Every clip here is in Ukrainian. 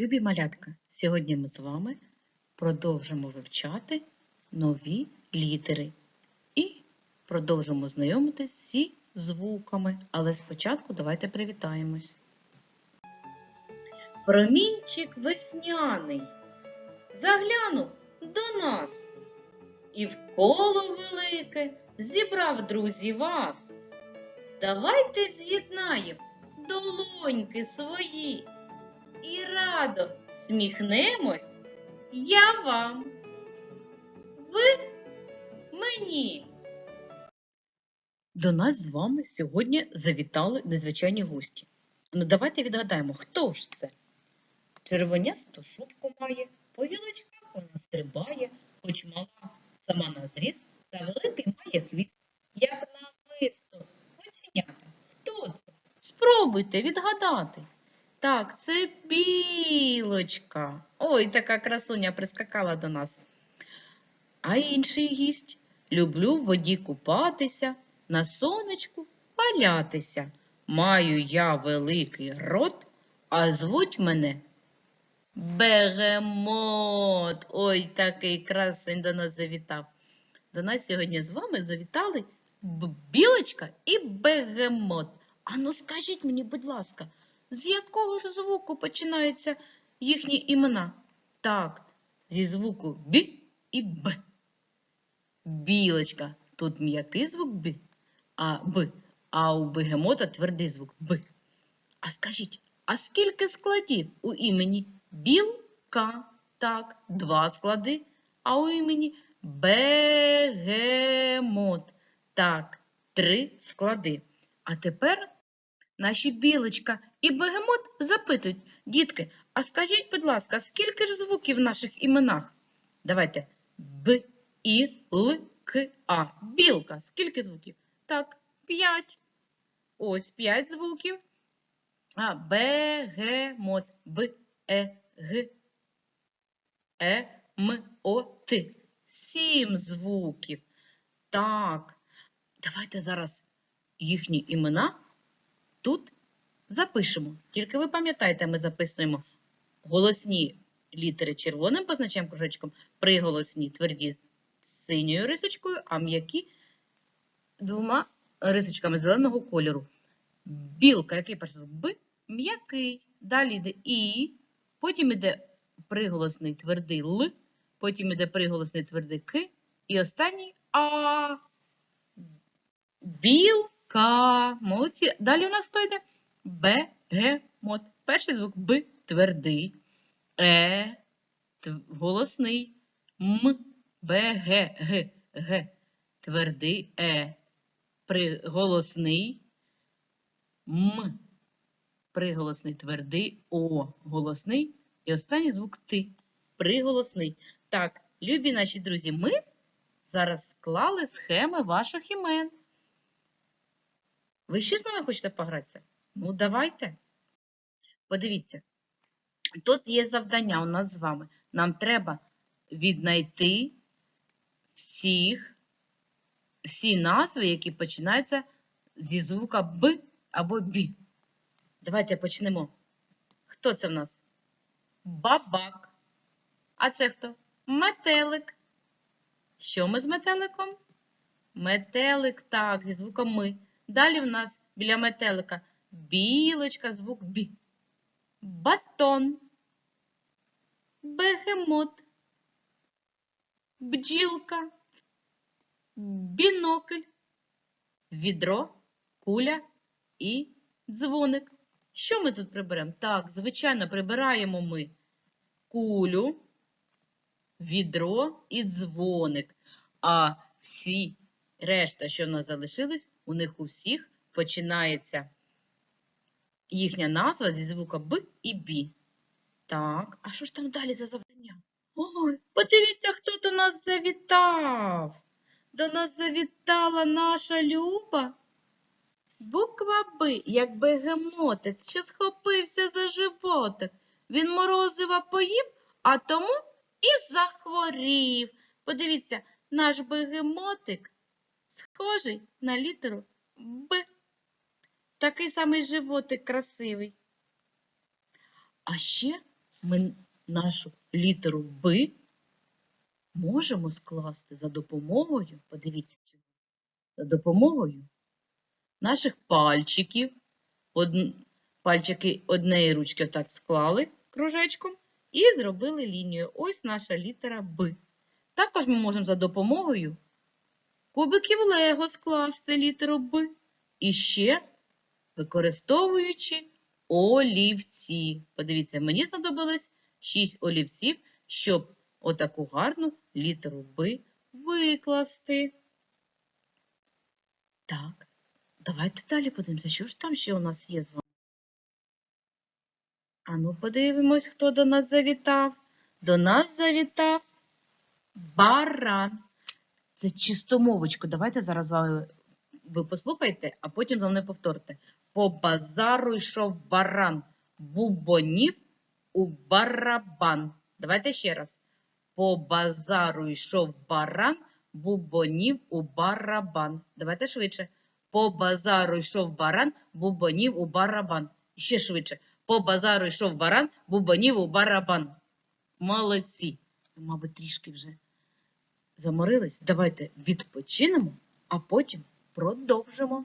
Любі малятка, сьогодні ми з вами продовжимо вивчати нові літери і продовжимо знайомитись зі звуками. Але спочатку давайте привітаємось. Промінчик весняний заглянув до нас і в коло велике зібрав друзі вас. Давайте з'єднаємо долоньки свої і радо сміхнемось я вам. Ви мені. До нас з вами сьогодні завітали незвичайні гості. Ну давайте відгадаємо, хто ж це? Червонясту шубку має, по гілочках вона стрибає, хоч мала сама на зріст, та великий має хвіст, як намисто, оченята. Хто це? Спробуйте відгадати. Так, це білочка. Ой, така красуня прискакала до нас. А інший гість. Люблю в воді купатися, на сонечку валятися. Маю я великий рот, а звуть мене Бегемот. Ой, такий красень до нас завітав. До нас сьогодні з вами завітали білочка і бегемот. Ану, скажіть мені, будь ласка, з якого ж звуку починаються їхні імена? Так, зі звуку бі і б. Білочка. Тут м'який звук б, а б, а у бегемота твердий звук б. А скажіть, а скільки складів у імені білка? Так, два склади, а у імені бегемот. Так, три склади. А тепер наші білочка і бегемот запитують, дітки, а скажіть, будь ласка, скільки ж звуків в наших іменах? Давайте. Б, І, Л, К, А. Білка. Скільки звуків? Так, п'ять. Ось п'ять звуків. А, бегемот. Б, Е, Г, Е, М, О, Т. Сім звуків. Так. Давайте зараз їхні імена тут запишемо. Тільки ви пам'ятаєте, ми записуємо голосні літери червоним позначаємо кружечком, приголосні тверді синьою рисочкою, а м'які двома рисочками зеленого кольору. Білка, який перший звук? Б, м'який. Далі йде І, потім йде приголосний твердий Л, потім йде приголосний твердий К, і останній А. Білка. Молодці. Далі у нас хто йде? Бегемот. Перший звук Б твердий. Е голосний. М. Б, Г, Г, Г. Твердий Е. Приголосний. М. Приголосний твердий О. Голосний. І останній звук Т. Приголосний. Так, любі наші друзі, ми зараз склали схеми ваших імен. Ви ще з нами хочете погратися? Ну, давайте. Подивіться. Тут є завдання у нас з вами. Нам треба віднайти всіх, всі назви, які починаються зі звука Б або Б. Давайте почнемо. Хто це в нас? Бабак. А це хто? Метелик. Що ми з метеликом? Метелик, так, зі звуком ми. Далі в нас біля метелика білочка, звук бі. Батон. Бегемот. Бджілка. Бінокль. Відро, куля і дзвоник. Що ми тут приберемо? Так, звичайно, прибираємо ми кулю, відро і дзвоник. А всі решта, що в нас залишились, у них у всіх починається їхня назва зі звука Б і Б. Так, а що ж там далі за завдання? Ой, подивіться, хто до нас завітав. До нас завітала наша Люба. Буква Б, як бегемотик, що схопився за животик. Він морозива поїв, а тому і захворів. Подивіться, наш бегемотик схожий на літеру Б. Такий самий животик красивий. А ще ми нашу літеру Б можемо скласти за допомогою, подивіться, за допомогою наших пальчиків. Од... Пальчики однієї ручки так склали кружечком і зробили лінію. Ось наша літера Б. Також ми можемо за допомогою кубиків Лего скласти літеру Б. І ще використовуючи олівці. Подивіться, мені знадобилось 6 олівців, щоб отаку гарну літеру Б викласти. Так, давайте далі подивимося, що ж там ще у нас є з вами. Ану, подивимось, хто до нас завітав. До нас завітав баран. Це чистомовочку. Давайте зараз з вами ви послухайте, а потім за мною повторите. По базару йшов баран, бубонів у барабан. Давайте ще раз. По базару йшов баран, бубонів у барабан. Давайте швидше. По базару йшов баран, бубонів у барабан. Ще швидше. По базару йшов баран, бубонів у барабан. Молодці. Мабуть, трішки вже заморились. Давайте відпочинемо, а потім продовжимо.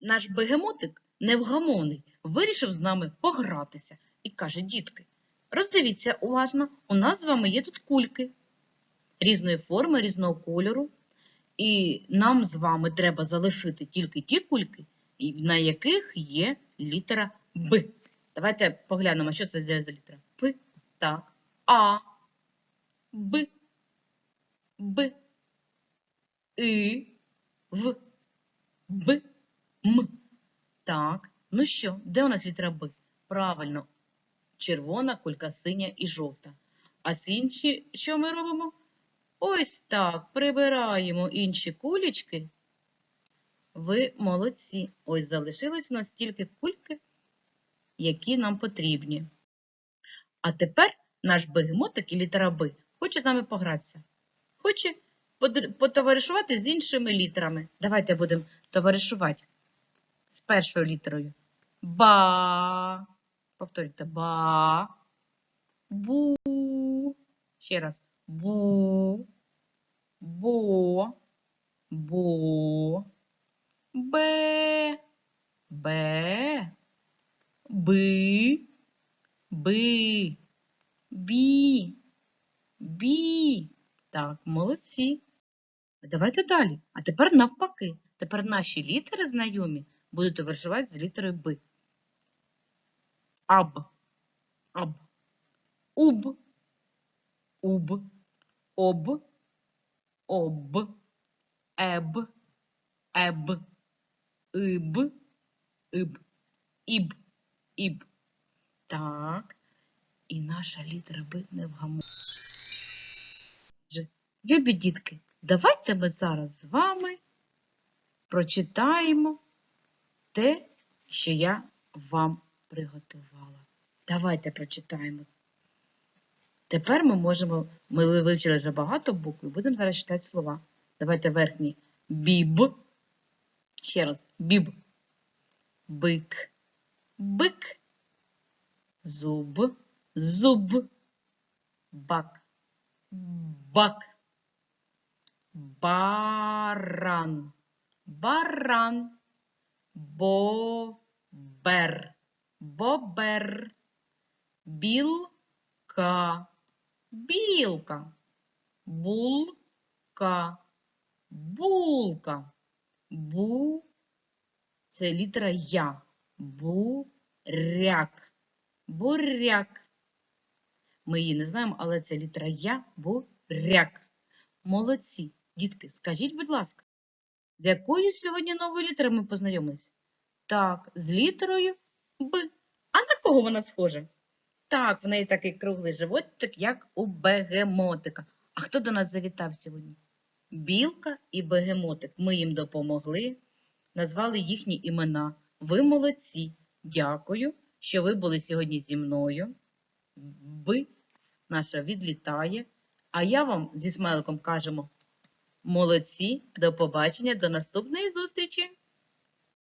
Наш бегемотик невгамовний вирішив з нами погратися і каже, дітки, роздивіться уважно, у нас з вами є тут кульки різної форми, різного кольору. І нам з вами треба залишити тільки ті кульки, на яких є літера Б. Давайте поглянемо, що це за літера. П. Так. А. Б. Б. И. В. Б. М. Так. Ну що, де у нас літера Б? Правильно. Червона, кулька синя і жовта. А з інші, що ми робимо? Ось так, прибираємо інші кулечки. Ви молодці. Ось залишились у нас тільки кульки, які нам потрібні. А тепер наш бегемотик і літера Б хоче з нами погратися. Хоче потоваришувати з іншими літерами. Давайте будемо товаришувати з першою літерою. Ба. Повторюйте. Ба. Бу. Ще раз. Бу. Бо. Бо. Бе. Бе. Би. Би. Бі. Бі. Так, молодці. Давайте далі. А тепер навпаки. Тепер наші літери знайомі будуть товаришувати з літерою Б. Аб. Аб. Уб. Уб. Об. Об. Еб. Еб. Иб. Иб. Іб. Іб. Так. І наша літера Б не вгамовує. Отже, Любі дітки, давайте ми зараз з вами прочитаємо те, що я вам приготувала. Давайте прочитаємо. Тепер ми можемо, ми вивчили вже багато букв, і будемо зараз читати слова. Давайте верхній біб. Ще раз. Біб. Бик. Бик. Зуб. Зуб. Бак. бак, баран, баран, бобер, бобер, білка, білка, булка, булка, бу, це літера Я, буряк, буряк. Ми її не знаємо, але це літера Я, буряк. Молодці. Дітки, скажіть, будь ласка, з якою сьогодні новою літерою ми познайомилися? Так, з літерою Б. А на кого вона схожа? Так, в неї такий круглий животик, як у бегемотика. А хто до нас завітав сьогодні? Білка і бегемотик. Ми їм допомогли, назвали їхні імена. Ви молодці. Дякую, що ви були сьогодні зі мною. Б наша відлітає. А я вам зі смайликом кажемо молодці, до побачення, до наступної зустрічі!